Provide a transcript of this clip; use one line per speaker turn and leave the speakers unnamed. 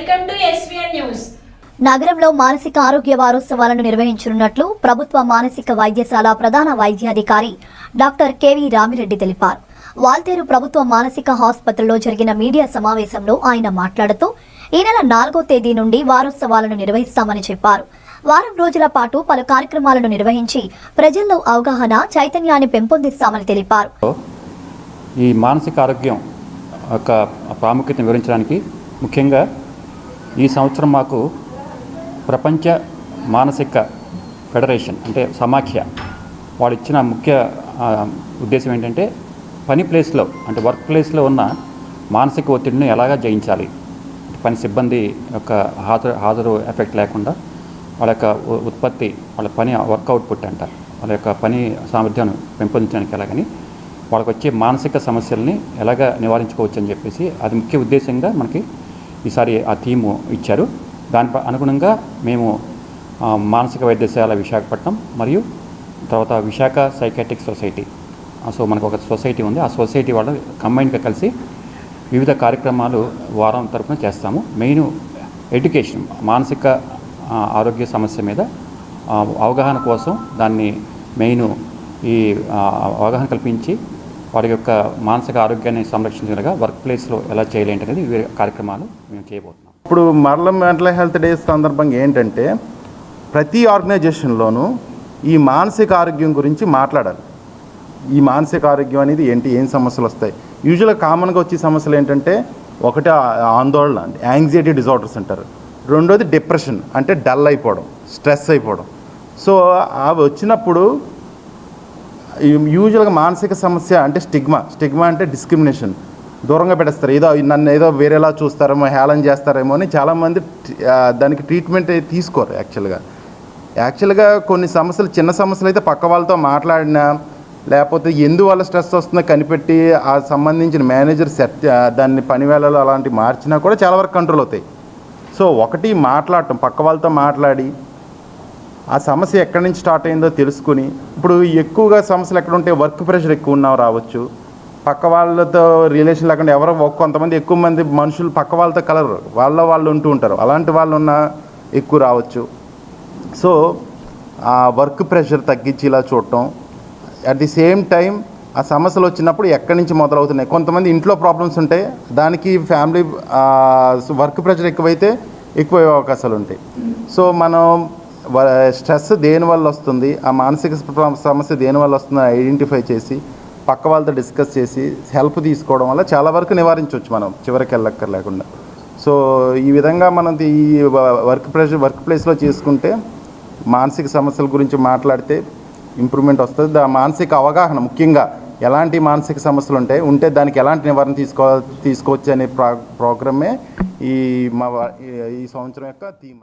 Welcome to SVN news
నగరంలో మానసిక ఆరోగ్య వారోత్సవాలను నిర్వహించనున్నట్లు ప్రభుత్వ మానసిక వైద్యశాల ప్రధాన వైద్యాధికారి డాక్టర్ కెవి రామిరెడ్డి తెలిపారు. వాల్తేరు ప్రభుత్వ మానసిక ఆసుపత్రిలో జరిగిన మీడియా సమావేశంలో ఆయన మాట్లాడుతూ ఈ నెల నాలుగో తేదీ నుండి వారోత్సవాలను నిర్వహిస్తామని చెప్పారు. వారం రోజుల పాటు పలు కార్యక్రమాలను నిర్వహించి ప్రజల్లో అవగాహన చైతన్యాన్ని పెంపొందిస్తామని తెలిపారు.
ఈ మానసిక ఆరోగ్యం యొక్క ప్రాముఖ్యతను వివరించడానికి ముఖ్యంగా ఈ సంవత్సరం మాకు ప్రపంచ మానసిక ఫెడరేషన్ అంటే సమాఖ్య వాళ్ళు ఇచ్చిన ముఖ్య ఉద్దేశం ఏంటంటే పని ప్లేస్లో అంటే వర్క్ ప్లేస్లో ఉన్న మానసిక ఒత్తిడిని ఎలాగా జయించాలి? పని సిబ్బంది యొక్క హాజరు హాజరు ఎఫెక్ట్ లేకుండా వాళ్ళ యొక్క ఉత్పత్తి వాళ్ళ పని వర్క్ అవుట్పుట్ అంట. వాళ్ళ యొక్క పని సామర్థ్యాన్ని పెంపొందించడానికి ఎలాగని వాళ్ళకి వచ్చే మానసిక సమస్యల్ని ఎలాగ నివారించుకోవచ్చు అని చెప్పేసి అది ముఖ్య ఉద్దేశంగా మనకి ఈసారి ఆ థీము ఇచ్చారు. దాని అనుగుణంగా మేము మానసిక వైద్యశాల విశాఖపట్నం మరియు తర్వాత విశాఖ సైకాట్రిక్ సొసైటీ. సో మనకు ఒక సొసైటీ ఉంది. ఆ సొసైటీ వాళ్ళు కంబైన్గా కలిసి వివిధ కార్యక్రమాలు వారం తరఫున చేస్తాము. మెయిన్ ఎడ్యుకేషన్ మానసిక ఆరోగ్య సమస్య మీద అవగాహన కోసం దాన్ని మెయిన్ ఈ అవగాహన కల్పించి వారి యొక్క మానసిక ఆరోగ్యాన్ని సంరక్షించగలగా వర్క్ ప్లేస్లో ఎలా చేయాలి అనేది కార్యక్రమాలు మేము చేయబోతున్నాం.
ఇప్పుడు మరల మెంటల్ హెల్త్ డేస్ సందర్భంగా ఏంటంటే ప్రతి ఆర్గనైజేషన్లోనూ ఈ మానసిక ఆరోగ్యం గురించి మాట్లాడాలి. ఈ మానసిక ఆరోగ్యం అనేది ఏంటి ఏం సమస్యలు వస్తాయి? యూజువల్గా కామన్గా వచ్చే సమస్యలు ఏంటంటే ఒకటి ఆందోళన యాంగ్జైటీ డిజార్డర్స్ అంటారు. రెండోది డిప్రెషన్ అంటే డల్ అయిపోవడం స్ట్రెస్ అయిపోవడం. సో అవి వచ్చినప్పుడు యూజువల్గా మానసిక సమస్య అంటే స్టిగ్మా. స్టిగ్మా అంటే డిస్క్రిమినేషన్ దూరంగా పెట్టేస్తారు. ఏదో నన్ను ఏదో వేరేలా చూస్తారేమో హేళన చేస్తారేమో అని చాలామంది దానికి ట్రీట్మెంట్ తీసుకోరు యాక్చువల్గా యాక్చువల్గా కొన్ని సమస్యలు చిన్న సమస్యలు అయితే పక్క వాళ్ళతో మాట్లాడినా లేకపోతే ఎందువల్ల స్ట్రెస్ వస్తుందో కనిపెట్టి ఆ సంబంధించిన మేనేజర్ సెట్ దాన్ని పని వేళలో అలాంటివి మార్చినా కూడా చాలా వరకు కంట్రోల్ అవుతాయి. సో ఒకటి మాట్లాడటం పక్క వాళ్ళతో మాట్లాడి ఆ సమస్య ఎక్కడి నుంచి స్టార్ట్ అయిందో తెలుసుకుని ఇప్పుడు ఎక్కువగా సమస్యలు ఎక్కడ ఉంటే వర్క్ ప్రెషర్ ఎక్కువ ఉన్నా రావచ్చు. పక్క వాళ్ళతో రిలేషన్ లేకుండా ఎవరో కొంతమంది ఎక్కువ మంది మనుషులు పక్క వాళ్ళతో కలరు. వాళ్ళ వాళ్ళు ఉంటూ ఉంటారు. అలాంటి వాళ్ళు ఉన్న ఎక్కువ రావచ్చు. సో ఆ వర్క్ ప్రెషర్ తగ్గించి ఇలా చూడటం. అట్ ది సేమ్ టైం ఆ సమస్యలు వచ్చినప్పుడు ఎక్కడి నుంచి మొదలవుతున్నాయి? కొంతమంది ఇంట్లో ప్రాబ్లమ్స్ ఉంటాయి దానికి ఫ్యామిలీ వర్క్ ప్రెషర్ ఎక్కువైతే ఎక్కువ అవకాశాలు ఉంటాయి. సో మనం స్ట్రెస్ దేని వల్ల వస్తుంది? ఆ మానసిక సమస్య దేని వల్ల ఐడెంటిఫై చేసి పక్క వాళ్ళతో డిస్కస్ చేసి హెల్ప్ తీసుకోవడం వల్ల చాలా వరకు నివారించవచ్చు మనం. చివరికి వెళ్ళక్కర్ లేకుండా సో ఈ విధంగా మనం ఈ వర్క్ ప్రెషర్ వర్క్ ప్లేస్లో చేసుకుంటే మానసిక సమస్యల గురించి మాట్లాడితే ఇంప్రూవ్మెంట్ వస్తుంది. దా మానసిక అవగాహన ముఖ్యంగా ఎలాంటి మానసిక సమస్యలు ఉంటాయి ఉంటే దానికి ఎలాంటి నివారణ తీసుకో తీసుకోవచ్చు అనే ప్రా ప్రోగ్రామే ఈ మా ఈ సంవత్సరం యొక్క థీమ్.